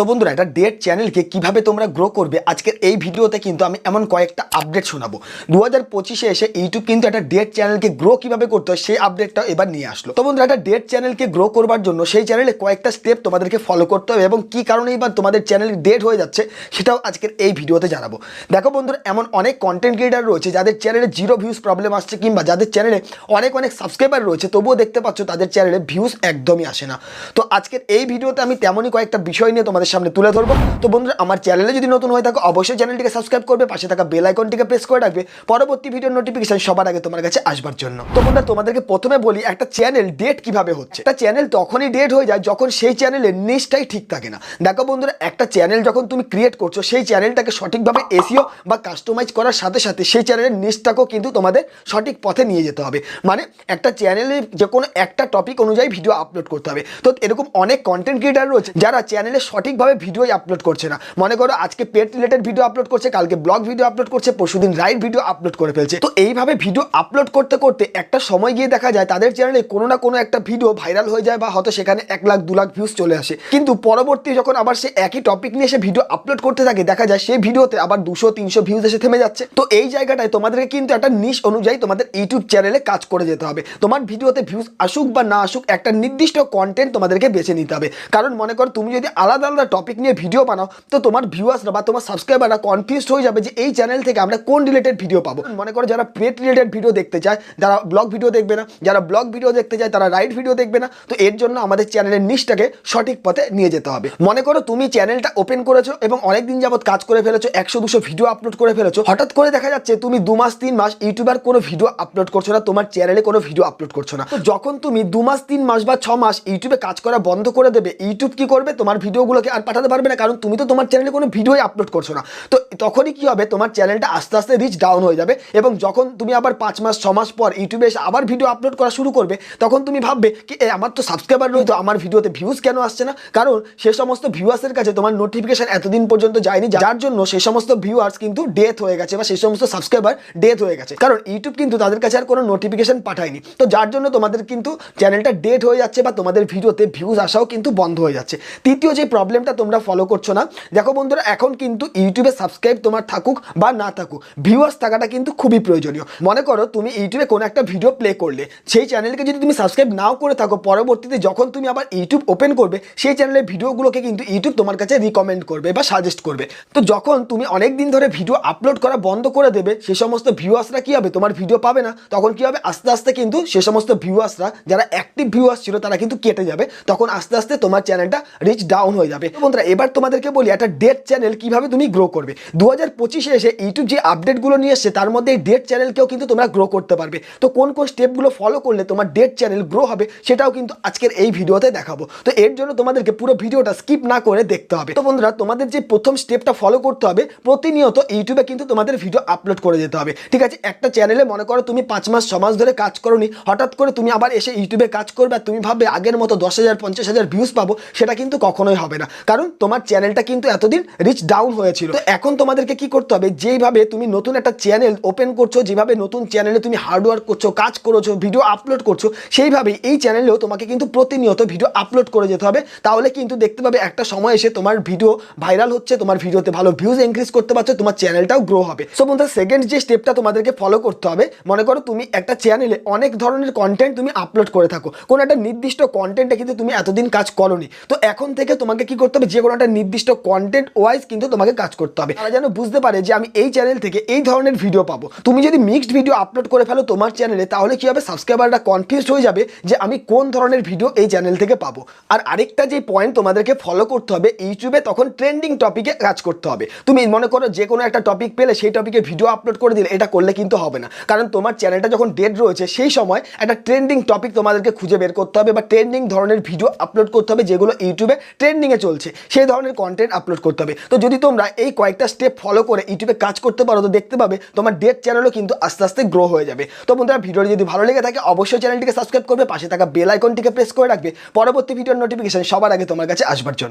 তো বন্ধুরা একটা ডেট চ্যানেলকে কীভাবে তোমরা গ্রো করবে? আজকের এই ভিডিওতে কিন্তু আমি এমন কয়েকটা আপডেট শোনাবো। দু হাজার পঁচিশে এসে ইউটিউব কিন্তু একটা ডেট চ্যানেলকে গ্রো কীভাবে করতে হয়, সেই আপডেটটা এবার নিয়ে আসলো। তো বন্ধুরা, একটা ডেট চ্যানেলকে গ্রো করবার জন্য সেই চ্যানেলে কয়েকটা স্টেপ তোমাদেরকে ফলো করতে হবে এবং কি কারণেই বা তোমাদের চ্যানেল ডেট হয়ে যাচ্ছে সেটাও আজকের এই ভিডিওতে জানাব। দেখো বন্ধুরা, এমন অনেক কন্টেন্ট ক্রিয়েটার রয়েছে যাদের চ্যানেলে জিরো ভিউজ প্রবলেম আসছে কিংবা যাদের চ্যানেলে অনেক অনেক সাবস্ক্রাইবার রয়েছে, তবুও দেখতে পাচ্ছ তাদের চ্যানেলে ভিউজ একদমই আসে না। তো আজকের এই ভিডিওতে আমি তেমনই কয়েকটা বিষয় নিয়ে তোমাদের সামনে তুলে ধরবো। তো বন্ধুরা, আমার চ্যানেলে যদি নতুন হয়ে থাকো, অবশ্যই চ্যানেলটিকে সাবস্ক্রাইব করবে, পাশে থাকা বেল আইকনটিকে প্রেস করে রাখবে। পরবর্তী ভিডিওর নোটিফিকেশন সবার আগে তোমার কাছে আসবার জন্য। তো বন্ধুরা, তোমাদেরকে প্রথমে বলি, একটা চ্যানেল ডেট কীভাবে হচ্ছে? একটা চ্যানেল তখনই ডেট হয়ে যায় যখন সেই চ্যানেলের নিচটাই ঠিক থাকে না। দেখো বন্ধুরা, একটা চ্যানেল যখন তুমি ক্রিয়েট করছ, সেই চ্যানেলটাকে সঠিকভাবে এসিও বা কাস্টমাইজ করার সাথে সাথে সেই চ্যানেলের নিচটাকেও কিন্তু তোমাদের সঠিক পথে নিয়ে যেতে হবে। মানে একটা চ্যানেলে যে কোনো একটা টপিক অনুযায়ী ভিডিও আপলোড করতে হবে। তো এরকম অনেক কন্টেন্ট ক্রিয়েটার রয়েছে যারা চ্যানেলে সঠিকভাবে ভিডিও আপলোড করছে না। মনে করো আজকে পেট রিলেটেড ভিডিও আপলোড করছে, কালকে ব্লগ ভিডিও আপলোড করছে, পরশুদিন রাইড ভিডিও আপলোড করে ফেলছে। তো এইভাবে ভিডিও আপলোড করতে করতে একটা সময় গিয়ে দেখা যায় তাদের চ্যানেলে কোনো না কোনো একটা ভিডিও ভাইরাল হয়ে যায় বা হয়তো সেখানে এক লাখ, দু লাখ ভিউজ চলে আসে। কিন্তু পরবর্তী যখন আবার সে একই টপিক নিয়ে সে ভিডিও আপলোড করতে থাকে, দেখা যায় সেই ভিডিওতে আবার দুশো, তিনশো ভিউজ এসে থেমে যাচ্ছে। তো এই জায়গাটায় তোমাদেরকে কিন্তু একটা নিশ অনুযায়ী তোমাদের ইউটিউব চ্যানেলে কাজ করে যেতে হবে। তোমার ভিডিওতে ভিউজ আসুক বা না আসুক, একটা নির্দিষ্ট কন্টেন্ট তোমাদেরকে বেছে নিতে হবে। কারণ মনে করো তুমি যদি আলাদা আলাদা টপিক নিয়ে ভিডিও বানাও, তো তোমার ভিউয়ার্সরা বা তোমার সাবস্ক্রাইবাররা কনফিউজ হয়ে যাবে যে এই চ্যানেল থেকে আমরা কোন রিলেটেড ভিডিও পাবো। মনে করো যারা পেট রিলেটেড ভিডিও দেখতে চায়, যারা ব্লগ ভিডিও দেখবে না, যারা ব্লগ ভিডিও দেখতে চায়, তারা রাইট ভিডিও দেখবে না, তো এর জন্য আমাদের চ্যানেলের নিচটাকে সঠিক পথে নিয়ে যেতে হবে। মনে করো তুমি চ্যানেলটা ওপেন করেছ এবং অনেক দিন যাবত কাজ করে ফেলেছো, একশো দুশো ভিডিও আপলোড করে ফেলেছো, হঠাৎ করে দেখা যাচ্ছে তুমি দু মাস, তিন মাস ইউটিউবার কোনো ভিডিও আপলোড করছ না, তোমার চ্যানেলে কোনো ভিডিও আপলোড করছ না। যখন তুমি দু মাস, তিন মাস বা ছ মাস ইউটিউবে কাজ করা বন্ধ করে দেবে, ইউটিউব কি করবে? তোমার ভিডিওগুলোকে আর পাঠাতে পারবে না, কারণ তুমি তো তোমার চ্যানেলে কোনো ভিডিওই আপলোড করছ না। তো তখনই কি হবে, তোমার চ্যানেলটা আস্তে আস্তে রিচ ডাউন হয়ে যাবে এবং যখন তুমি আবার পাঁচ মাস, ছ মাস পর ইউটিউবে এসে আবার ভিডিও আপলোড করা শুরু করবে, তখন তুমি ভাববে কি আমার তো সাবস্ক্রাইবার রয়েছে তো আমার ভিডিওতে ভিউজ কেন আসছে না? কারণ সে সমস্ত ভিউয়ার্সের কাছে তোমার নোটিফিকেশন এতদিন পর্যন্ত যায়নি, যার জন্য সে সমস্ত ভিউয়ার্স কিন্তু ডেথ হয়ে গেছে বা সেই সমস্ত সাবস্ক্রাইবার ডেথ হয়ে গেছে। কারণ ইউটিউব কিন্তু তাদের কাছে আর কোনো নোটিফিকেশন পাঠায়নি। তো যার জন্য তোমাদের কিন্তু চ্যানেলটা ডেট হয়ে যাচ্ছে বা তোমাদের ভিডিওতে ভিউজ আসাও কিন্তু বন্ধ হয়ে যাচ্ছে। তৃতীয় যে প্রবলেমটা তোমরা ফলো করছ না। দেখো বন্ধুরা, এখন কিন্তু ইউটিউবে সাবস্ক্রাইব তোমার থাকুক বা না থাকুক ভিউয়ার্স থাকাটা কিন্তু খুবই প্রয়োজনীয়। মনে করো তুমি ইউটিউবে কোনো একটা ভিডিও প্লে করলে, সেই চ্যানেলকে যদি তুমি সাবস্ক্রাইব নাও করে থাকো, পরবর্তীতে যখন তুমি আবার ইউটিউব ওপেন করবে, সেই চ্যানেলের ভিডিওগুলোকে কিন্তু ইউটিউব তোমার কাছে রিকমেন্ড করবে বা সাজেস্ট করবে। তো যখন তুমি অনেক দিন ধরে ভিডিও আপলোড করা বন্ধ করে দেবে, সে সমস্ত ভিউয়ার্সরা কি হবে? তোমার ভিডিও পাবে না। তখন কি হবে? আস্তে আস্তে কিন্তু সে সমস্ত ভিউয়ার্সরা যারা অ্যাক্টিভ ভিউয়ার্স ছিল, তারা কিন্তু কেটে যাবে। তখন আস্তে আস্তে তোমার চ্যানেলটা রিচ ডাউন হয়ে যাবে। বন্ধুরা, এবার তোমাদেরকে বলি একটা ডেট চ্যানেল কীভাবে তুমি গ্রো করবে। দু হাজার পঁচিশে এসে ইউটিউব যে আপডেটগুলো নিয়ে এসছে, তার মধ্যে এই ডেট চ্যানেলকেও কিন্তু তোমরা গ্রো করতে পারবে। তো কোন কোন স্টেপগুলো ফলো করলে তোমার ডেট চ্যানেল গ্রো হবে, সেটাও কিন্তু আজকের এই ভিডিওতে দেখাবো। তো এর জন্য তোমাদেরকে পুরো ভিডিওটা স্কিপ না করে দেখতে হবে। তো বন্ধুরা, তোমাদের যে প্রথম স্টেপটা ফলো করতে হবে, প্রতিনিয়ত ইউটিউবে কিন্তু তোমাদের ভিডিও আপলোড করে যেতে হবে। ঠিক আছে, একটা চ্যানেলে মনে করো তুমি পাঁচ মাস, ছ মাস ধরে কাজ করোনি, হঠাৎ করে তুমি আবার এসে ইউটিউবে কাজ করবে, আর তুমি ভাববে আগের মতো দশ হাজার, পঞ্চাশ হাজার ভিউজ পাবো, সেটা কিন্তু কখনোই হবে না। কারণ তোমার চ্যানেলটা কিন্তু এতদিন রিচ ডাউন হয়েছিল। তো এখন তোমাদেরকে কি করতে হবে? যেইভাবে তুমি নতুন একটা চ্যানেল ওপেন করছ, যেভাবে নতুন চ্যানেলে তুমি হার্ডওয়ার্ক করছ, কাজ করছ ভিডিও আপলোড করছ, সেইভাবেই এই চ্যানেলেও তোমাকে কিন্তু প্রতিনিয়ত ভিডিও আপলোড করে যেতে হবে। তাহলে কিন্তু দেখতে পাবে একটা সময় এসে তোমার ভিডিও ভাইরাল হচ্ছে, তোমার ভিডিওতে ভালো ভিউজ ইনক্রিজ করতে পারছ, তোমার চ্যানেলটাও গ্রো হবে। সো বন্ধুরা সেকেন্ড যে স্টেপটা তোমাদেরকে ফলো করতে হবে, মনে করো তুমি একটা চ্যানেলে অনেক ধরনের কন্টেন্ট তুমি আপলোড করে থাকো। কোনো একটা নির্দিষ্ট কন্টেন্টে কিন্তু তুমি এতদিন কাজ করোনি। তো এখন থেকে তোমাকে কি করতে হবে যে কোনো একটা নির্দিষ্ট কন্টেন্ট ওয়াইজ কিন্তু তোমাকে কাজ করতে হবে। তারা যেন বুঝতে পারে যে আমি এই চ্যানেল থেকে এই ধরনের ভিডিও পাবো। তুমি যদি মিক্সড ভিডিও আপলোড করে ফেলো তোমার চ্যানেলে তাহলে কি হবে? সাবস্ক্রাইবাররা কনফিউজ হয়ে যাবে যে আমি কোন ধরনের ভিডিও এই চ্যানেল থেকে পাবো। আর আরেকটা যে পয়েন্ট তোমাদেরকে ফলো করতে হবে ইউটিউবে তখন ট্রেন্ডিং টপিকে কাজ করতে হবে। তুমি মনে করো যে কোনো একটা টপিক পেলে সেই টপিকে ভিডিও আপলোড করে দিলে, এটা করলে কিন্তু হবে না। কারণ তোমার চ্যানেলটা যখন ডেড রয়েছে, সেই সময় একটা ট্রেন্ডিং টপিক তোমাদেরকে খুঁজে বের করতে হবে বা ট্রেন্ডিং ধরনের ভিডিও আপলোড করতে হবে যেগুলো ইউটিউবে ট্রেন্ডিংয়ে চলছে, সেই ধরনের কন্টেন্ট আপলোড করতে হবে। তো যদি তোমরা এই কয়েকটা স্টেপ ফলো করে ইউটিউবে কাজ করতে পারো, তো দেখতে পাবে তোমার ডেট চ্যানেলও কিন্তু আস্তে আস্তে গ্রো হয়ে যাবে। তো বন্ধুরা, ভিডিওটি যদি ভালো লেগে থাকে, অবশ্যই চ্যানেলটিকে সাবস্ক্রাইব করবে, পাশে থাকা বেল আইকনটিকে প্রেস করে রাখবে। পরবর্তী ভিডিওর নোটিফিকেশন সবার আগে তোমার কাছে আসবার জন্য।